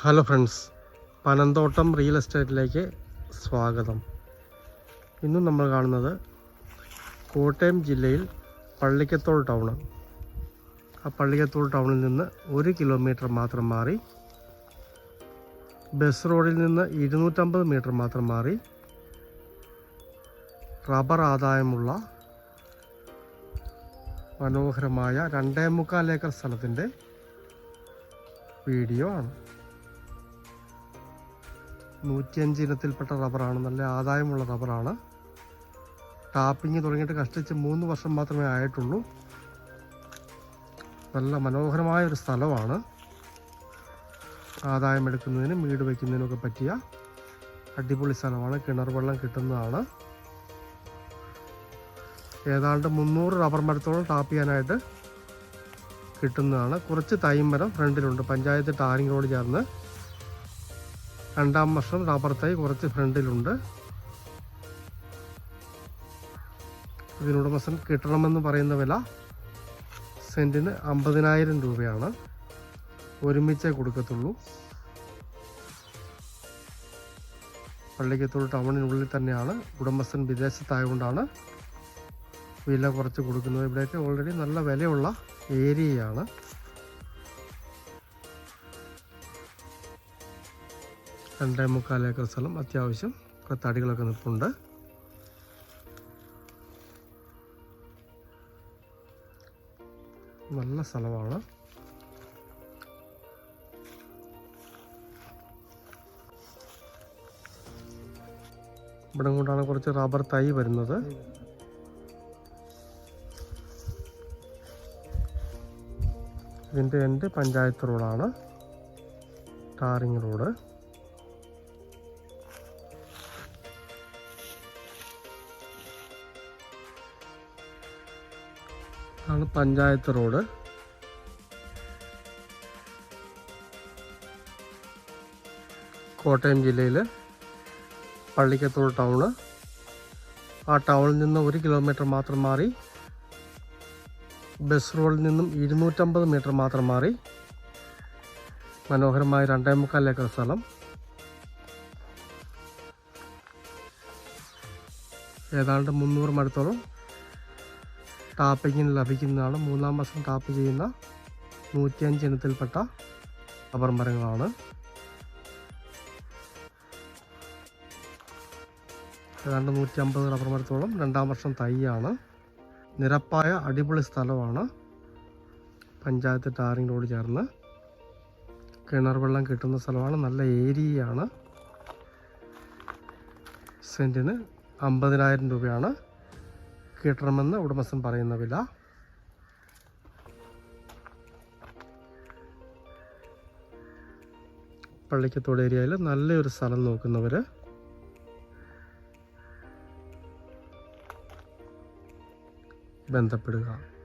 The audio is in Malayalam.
ഹലോ ഫ്രണ്ട്സ് പനന്തോട്ടം റിയൽ എസ്റ്റേറ്റിലേക്ക് സ്വാഗതം. ഇന്നും നമ്മൾ കാണുന്നത് കോട്ടയം ജില്ലയിൽ പള്ളിക്കത്തോൾ ടൗൺ ആ പള്ളിക്കത്തോൾ ടൗണിൽ നിന്ന് ഒരു കിലോമീറ്റർ മാത്രം മാറി ബസ് റോഡിൽ നിന്ന് ഇരുന്നൂറ്റമ്പത് മീറ്റർ മാത്രം മാറി റബ്ബർ ആദായമുള്ള മനോഹരമായ രണ്ടേ മുക്കാൽ ഏക്കർ സ്ഥലത്തിന്റെ വീഡിയോ ആണ്. നൂറ്റിയഞ്ച് ഇനത്തിൽപ്പെട്ട റബ്ബറാണ്. നല്ല ആദായമുള്ള റബ്ബറാണ്. ടാപ്പിങ് തുടങ്ങിയിട്ട് കഷ്ടിച്ച് മൂന്ന് വർഷം മാത്രമേ ആയിട്ടുള്ളൂ. നല്ല മനോഹരമായ ഒരു സ്ഥലമാണ്. ആദായം എടുക്കുന്നതിനും വീട് വയ്ക്കുന്നതിനും ഒക്കെ പറ്റിയ അടിപൊളി സ്ഥലമാണ്. കിണർ വെള്ളം കിട്ടുന്നതാണ്. ഏതാണ്ട് മുന്നൂറ് റബ്ബർ മരത്തോളം ടാപ്പ് ചെയ്യാനായിട്ട് കിട്ടുന്നതാണ്. കുറച്ച് തൈമരം ഫ്രണ്ടിലുണ്ട്. പഞ്ചായത്ത് ടാറിംഗ് റോഡ് ചേർന്ന് രണ്ടാം വർഷം റബ്ബർ തൈ കുറച്ച് ഫ്രണ്ടിലുണ്ട് ഇതിനുടമസ്ഥൻ കിട്ടണമെന്ന് പറയുന്ന വില സെന്റിന് അമ്പതിനായിരം രൂപയാണ്. ഒരുമിച്ചേ കൊടുക്കത്തുള്ളൂ. പള്ളിക്കത്തോട് ടൗണിനുള്ളിൽ തന്നെയാണ്. ഉടമസ്ഥൻ വിദേശത്തായതുകൊണ്ടാണ് വില കുറച്ച് കൊടുക്കുന്നത്. ഇവിടെയൊക്കെ ഓൾറെഡി നല്ല വിലയുള്ള ഏരിയയാണ്. രണ്ടേ മുക്കാൽ ഏക്കർ സ്ഥലം അത്യാവശ്യം കുറേ തടികളൊക്കെ നിൽപ്പുണ്ട് നല്ല സ്ഥലമാണ്. ഇവിടെ കൊണ്ടാണ് കുറച്ച് റബ്ബർ തൈ വരുന്നത്. ഇതിന്റെ എന്റെ പഞ്ചായത്ത് റോഡാണ്. Tarring road. ആണ് പഞ്ചായത്ത് റോഡ്. കോട്ടയം ജില്ലയിൽ പള്ളിക്കത്തോട് ടൗണ്. ആ ടൗണിൽ നിന്ന് ഒരു കിലോമീറ്റർ മാത്രം മാറി. ബസ് റോഡിൽ നിന്നും ഇരുന്നൂറ്റമ്പത് മീറ്റർ മാത്രം മാറി. മനോഹരമായ രണ്ടേ മുക്കാൽ ഏക്കർ സ്ഥലം. ഏതാണ്ട് മുന്നൂറ് മടുത്തോളം ടാപ്പിങ്ങിന് ലഭിക്കുന്നതാണ്. മൂന്നാം വർഷം ടാപ്പ് ചെയ്യുന്ന നൂറ്റിയഞ്ച് ഇനത്തിൽപ്പെട്ട റബ്ബർ മരങ്ങളാണ് ഏതാണ്ട് നൂറ്റി അമ്പത് റബ്ബർ മരത്തോളം രണ്ടാം വർഷം തൈയാണ്. നിരപ്പായ അടിപൊളി സ്ഥലമാണ്. പഞ്ചായത്ത് റോഡ് ചേർന്ന് കിണർ വെള്ളം കിട്ടുന്ന സ്ഥലമാണ്. നല്ല ഏരിയയാണ്. സെന്റിന് അമ്പതിനായിരം രൂപയാണ്. കിട്ടണമെന്ന് ഉടമസ്ഥൻ പറയുന്ന വില. പള്ളിക്കത്തോട് ഏരിയയിൽ നല്ലൊരു സ്ഥലം നോക്കുന്നവർ ബന്ധപ്പെടുക.